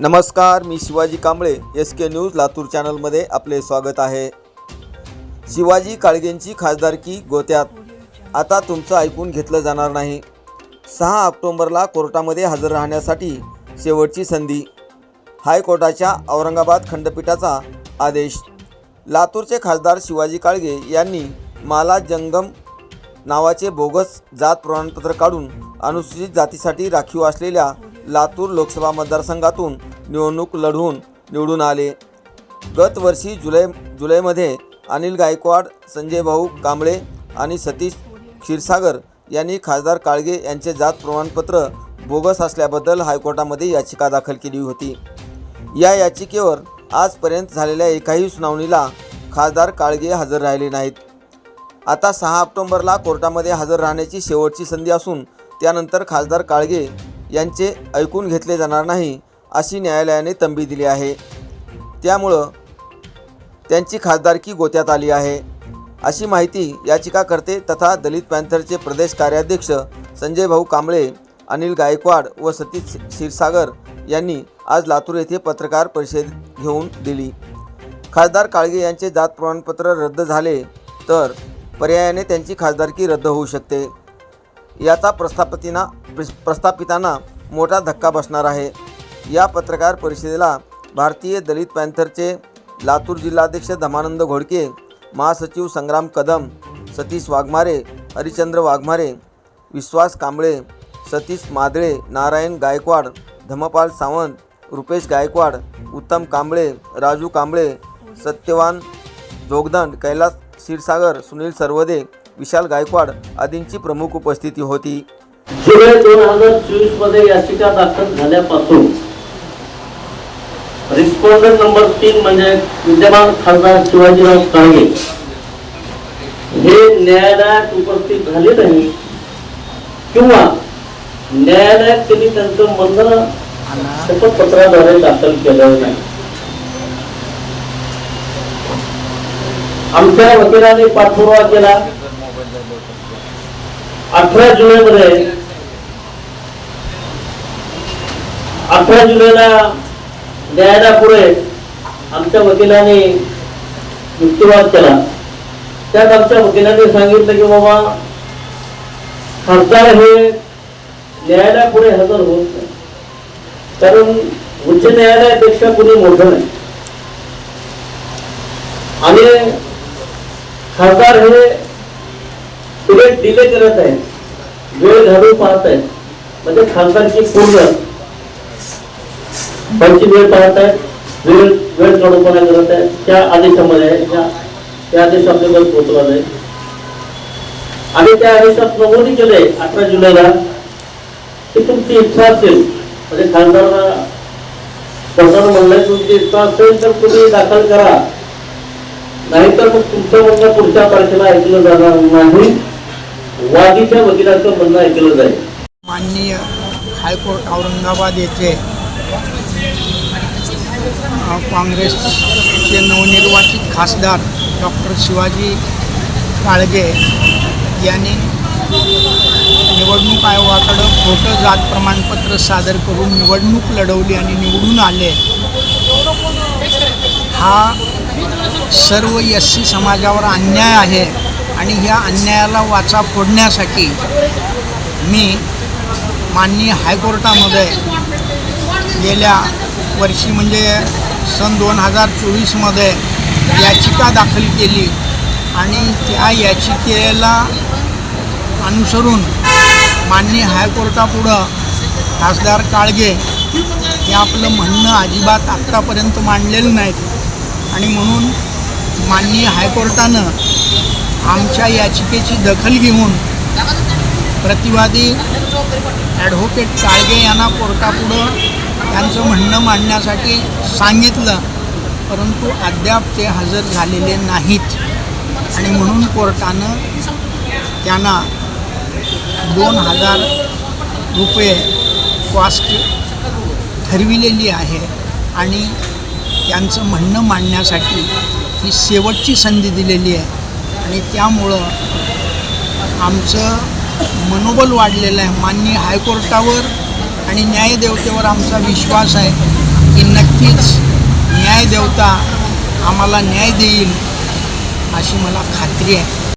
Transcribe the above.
नमस्कार मी Shivaji Kamble S K news Latur चॅनलमध्ये आपले स्वागत आहे. शिवाजी काळगेंची खासदारकी गोत्यात. आता तुमचं ऐकून घेतलं जाणार नाही. सहा ऑक्टोंबरला कोर्टामध्ये हजर राहण्यासाठी शेवटची संधी. हायकोर्टाच्या औरंगाबाद खंडपीठाचा आदेश. लातूरचे खासदार शिवाजी काळगे यांनी माला जंगम नावाचे बोगस जात प्रमाणपत्र काढून अनुसूचित जातीसाठी राखीव असलेल्या लातूर लोकसभा मतदारसंघातून निवडणूक लढवून निवडून आले. गत वर्षी जुलै जुलैमध्ये अनिल गायकवाड संजय भाऊ कांबळे आणि सतीश क्षीरसागर यांनी खासदार काळगे यांचे जात प्रमाणपत्र बोगस असल्याबद्दल हायकोर्टामध्ये याचिका दाखल केली होती. या याचिकेवर आजपर्यंत झालेल्या एकाही सुनावणीला खासदार काळगे हजर राहिले नाहीत. आता सहा ऑक्टोंबरला कोर्टामध्ये हजर राहण्याची शेवटची संधी असून त्यानंतर खासदार काळगे यांचे ऐकून घेतले जाणार नाही अशी न्यायालयाने तंबी दिली आहे. त्यामुळं त्यांची खासदारकी गोत्यात आली आहे. अशी माहिती याचिकाकर्ते तथा दलित पॅन्थरचे प्रदेश कार्याध्यक्ष संजय भाऊ कांबळे अनिल गायकवाड व सतीश क्षीरसागर यांनी आज लातूर येथे पत्रकार परिषद घेऊन दिली. खासदार काळगे यांचे जात प्रमाणपत्र रद्द झाले तर पर्यायाने त्यांची खासदारकी रद्द होऊ शकते. याचा प्रस्थापतींना प्रस्थापितांना मोठा धक्का बसणार आहे. या पत्रकार परिषदेला भारतीय दलित पॅन्थरचे लातूर जिल्हाध्यक्ष धमानंद घोडके महासचिव संग्राम कदम सतीश वाघमारे हरिचंद्र वाघमारे विश्वास कांबळे सतीश मादळे नारायण गायकवाड धमपाल सावंत रुपेश गायकवाड उत्तम कांबळे राजू कांबळे सत्यवान जोगदंड कैलास क्षीरसागर सुनील सर्वदे विशाल गायकवाड आदींची प्रमुख उपस्थिती होती. जुलै दोन हजार चोवीसमध्ये याचिका दाखल झाल्यापासून रिस्पॉन्डर नंबर तीन म्हणजे विद्यमान खासदार शिवाजीराव काळगे हे न्यायालयात उपस्थित झाले नाही किंवा न्यायालयात त्यांनी त्यांचं म्हणणं शपथपत्राद्वारे दाखल केलं नाही. आमच्या वकिलांनी पाठपुरावा केला. अठरा जुलैमध्ये अठरा जुलैला न्यायालयापुढे आमच्या वकिलांनी युक्तिवाद केला. त्यात आमच्या वकिलांनी सांगितलं की बाबा खासदार हे न्यायालयापुढे हजर होत नाही. कारण उच्च न्यायालयापेक्षा कुणी मोठं नाही. आणि खासदार हे पुढे डिले करत आहेत वेळ घालून पाहत आहेत म्हणजे खासदारची पूर्ण त्यांची वेळ पाहत आहेत वेळ वेळ काढूपणा करत आहेत त्या आदेशामध्ये आहे त्या आदेश आपल्याकडे पोहोचला जाईल आणि त्या आदेशात नमूद केले अठरा जुलैला. की तुमची इच्छा असेल. म्हणजे खासदारांना कोर्टानं म्हणलंय तुमची इच्छा असेल तर तुम्ही दाखल करा. नाहीतर मग तुमच्या म्हणणं पुढच्या तारखेला ऐकलं जाणार नाही. वादीच्या वकिलाचं म्हणणं ऐकलं जाईल. माननीय हायकोर्ट औरंगाबाद येथे काँग्रेसचे नवनिर्वाचित खासदार डॉक्टर शिवाजी काळगे यांनी निवडणूक आयोगाकडं खोटं जात प्रमाणपत्र सादर करून निवडणूक लढवली आणि निवडून आले. हा सर्व एस सी समाजावर अन्याय आहे आणि ह्या अन्यायाला वाचा फोडण्यासाठी मी माननीय हायकोर्टामध्ये गेल्या वर्षी म्हणजे सन दोन हजार चोवीसमध्ये याचिका दाखल केली आणि त्या याचिकेला अनुसरून माननीय हायकोर्टापुढं खासदार काळगे हे आपलं म्हणणं अजिबात आत्तापर्यंत मांडलेलं नाहीत. आणि म्हणून माननीय हायकोर्टानं आमच्या याचिकेची दखल घेऊन प्रतिवादी ॲडव्होकेट काळगे यांना कोर्टापुढं त्यांचं म्हणणं मांडण्यासाठी सांगितलं परंतु अद्याप ते हजर झालेले नाहीत. आणि म्हणून कोर्टानं त्यांना दोन हजार रुपये कॉस्ट ठरविलेली आहे आणि त्यांचं म्हणणं मांडण्यासाठी ही शेवटची संधी दिलेली आहे. आणि त्यामुळं आमचं मनोबल वाढलेलं आहे. माननीय हायकोर्टावर आणि न्यायदेवतेवर आमचा विश्वास आहे की नक्कीच न्यायदेवता आम्हाला न्याय देईल अशी मला खात्री आहे.